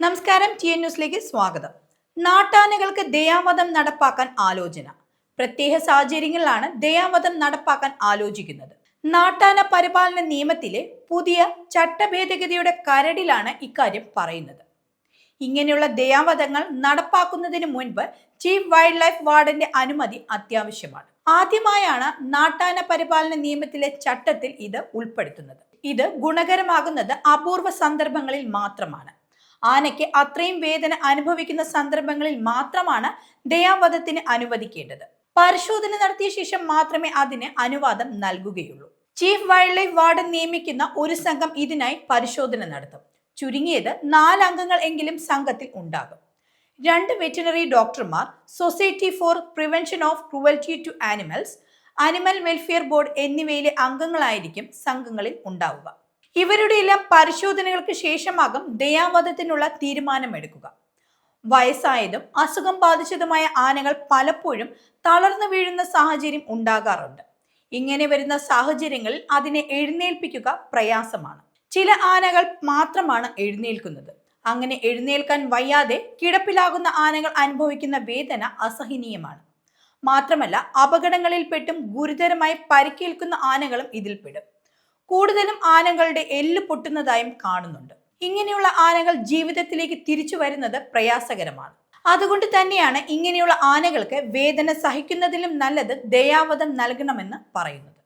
നമസ്കാരം T N ന്യൂസിലേക്ക് സ്വാഗതം. നാട്ടാനകൾക്ക് ദയാവധം നടപ്പാക്കാൻ ആലോചന. പ്രത്യേക സാഹചര്യങ്ങളിലാണ് ദയാവധം നടപ്പാക്കാൻ ആലോചിക്കുന്നത്. നാട്ടാന പരിപാലന നിയമത്തിലെ പുതിയ ചട്ടഭേദഗതിയുടെ കരടിലാണ് ഇക്കാര്യം പറയുന്നത്. ഇങ്ങനെയുള്ള ദയാവധങ്ങൾ നടപ്പാക്കുന്നതിന് മുൻപ് ചീഫ് വൈൽഡ് ലൈഫ് വാർഡന്റെ അനുമതി അത്യാവശ്യമാണ്. ആദ്യമായാണ് നാട്ടാന പരിപാലന നിയമത്തിലെ ചട്ടത്തിൽ ഇത് ഉൾപ്പെടുത്തുന്നത്. ഇത് ഗുണകരമാകുന്നത് അപൂർവ സന്ദർഭങ്ങളിൽ മാത്രമാണ്. ആനയ്ക്ക് അത്രയും വേദന അനുഭവിക്കുന്ന സന്ദർഭങ്ങളിൽ മാത്രമാണ് ദയാവധത്തിന് അനുവദിക്കേണ്ടത്. പരിശോധന നടത്തിയ ശേഷം മാത്രമേ അതിന് അനുവാദം നൽകുകയുള്ളൂ. ചീഫ് വൈൽഡ് ലൈഫ് വാർഡൻ നിയമിക്കുന്ന ഒരു സംഘം ഇതിനായി പരിശോധന നടത്തും. ചുരുങ്ങിയത് നാലംഗങ്ങൾ എങ്കിലും സംഘത്തിൽ ഉണ്ടാകും. രണ്ട് വെറ്റിനറി ഡോക്ടർമാർ society for prevention of cruelty to animals animal welfare board എന്നിവയിലെ അംഗങ്ങളായിരിക്കും സംഘങ്ങളിൽ ഉണ്ടാവുക. ഇവരുടെ എല്ലാം പരിശോധനകൾക്ക് ശേഷമാകും ദയാവധത്തിനുള്ള തീരുമാനമെടുക്കുക. വയസ്സായതും അസുഖം ബാധിച്ചതുമായ ആനകൾ പലപ്പോഴും തളർന്നു വീഴുന്ന സാഹചര്യം ഉണ്ടാകാറുണ്ട്. ഇങ്ങനെ വരുന്ന സാഹചര്യങ്ങളിൽ അതിനെ എഴുന്നേൽപ്പിക്കുക പ്രയാസമാണ്. ചില ആനകൾ മാത്രമാണ് എഴുന്നേൽക്കുന്നത്. അങ്ങനെ എഴുന്നേൽക്കാൻ വയ്യാതെ കിടപ്പിലാകുന്ന ആനകൾ അനുഭവിക്കുന്ന വേദന അസഹനീയമാണ്. മാത്രമല്ല അപകടങ്ങളിൽപ്പെട്ടും ഗുരുതരമായി പരിക്കേൽക്കുന്ന ആനകളും ഇതിൽപ്പെടും. കൂടുതലും ആനകളുടെ എല്ല് പൊട്ടുന്നതായും കാണുന്നുണ്ട്. ഇങ്ങനെയുള്ള ആനകൾ ജീവിതത്തിലേക്ക് തിരിച്ചു വരുന്നത് പ്രയാസകരമാണ്. അതുകൊണ്ട് തന്നെയാണ് ഇങ്ങനെയുള്ള ആനകൾക്ക് വേദന സഹിക്കുന്നതിലും നല്ലത് ദയാവധം നൽകണമെന്ന് പറയുന്നത്.